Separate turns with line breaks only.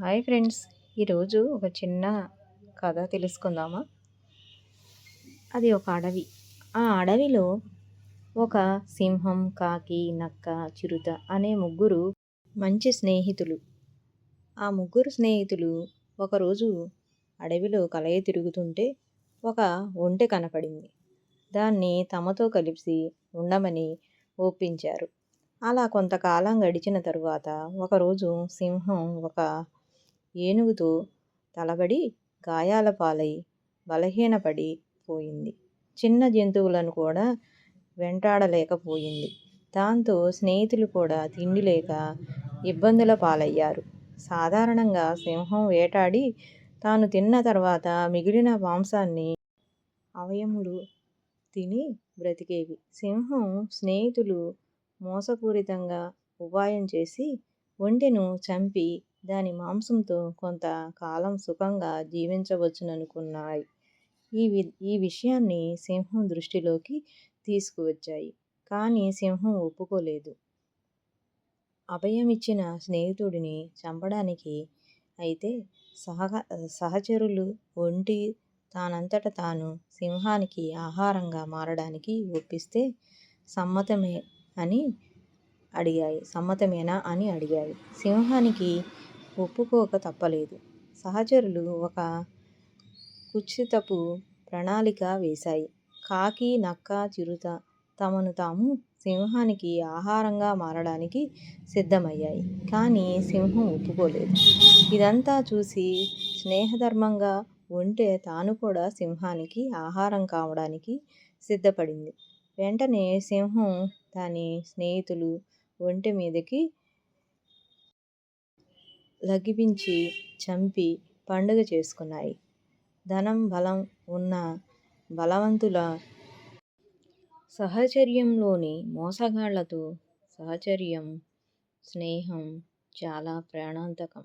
Hi friends. ఈరోజు ఒక చిన్న కథ తెలుసుకుందామా? అది ఒక అడవి. ఆ అడవిలో ఒక సింహం కాకి నక్క చిరుత అనే ముగ్గురు మంచి స్నేహితులు. ఆ ముగ్గురు స్నేహితులు ఒకరోజు అడవిలో కలయి తిరుగుతుంటే ఒక ఒంటె కనపడింది. దాన్ని తమతో కలిసి ఉండమని ఒప్పించారు. అలా కొంతకాలం గడిచిన తరువాత ఒకరోజు సింహం ఒక ఏనుగుతో తలబడి గాయాల పాలై బలహీనపడి పోయింది. చిన్న జంతువులను కూడా వెంటాడలేకపోయింది. దాంతో స్నేహితులు కూడా తిండి లేక ఇబ్బందుల పాలయ్యారు. సాధారణంగా సింహం వేటాడి తాను తిన్న తర్వాత మిగిలిన మాంసాన్ని అవయములు తిని బ్రతికేవి. సింహం స్నేహితులు మోసపూరితంగా ఉపాయం చేసి ఒంటెను చంపి దాని మాంసంతో కొంత కాలం సుఖంగా జీవించవచ్చుననుకున్నాయి. ఈ వి ఈ విషయాన్ని సింహం దృష్టిలోకి తీసుకువచ్చాయి. కానీ సింహం ఒప్పుకోలేదు. అభయమిచ్చిన స్నేహితుడిని చంపడానికి అయితే సహ సహచరులు ఒంటి తానంతట తాను సింహానికి ఆహారంగా మారడానికి ఒప్పిస్తే సమ్మతమే అని అడిగాయి. సమ్మతమేనా అని అడిగాయి. సింహానికి ఒప్పుకోక తప్పలేదు. సహచరులు ఒక కుత్సితపు ప్రణాళిక వేశాయి. కాకి నక్క చిరుత తమను తాము సింహానికి ఆహారంగా మారడానికి సిద్ధమయ్యాయి. కానీ సింహం ఒప్పుకోలేదు. ఇదంతా చూసి స్నేహధర్మంగా ఉంటే తాను కూడా సింహానికి ఆహారం కావడానికి సిద్ధపడింది. వెంటనే సింహం దాని స్నేహితులు ఒంటె మీదకి లఘించి చంపి పండుగ చేసుకున్నాయి. ధనం బలం ఉన్న బలవంతుల సహచర్యంలోని మోసగాళ్ళతో సహచర్యం స్నేహం చాలా ప్రాణాంతకం.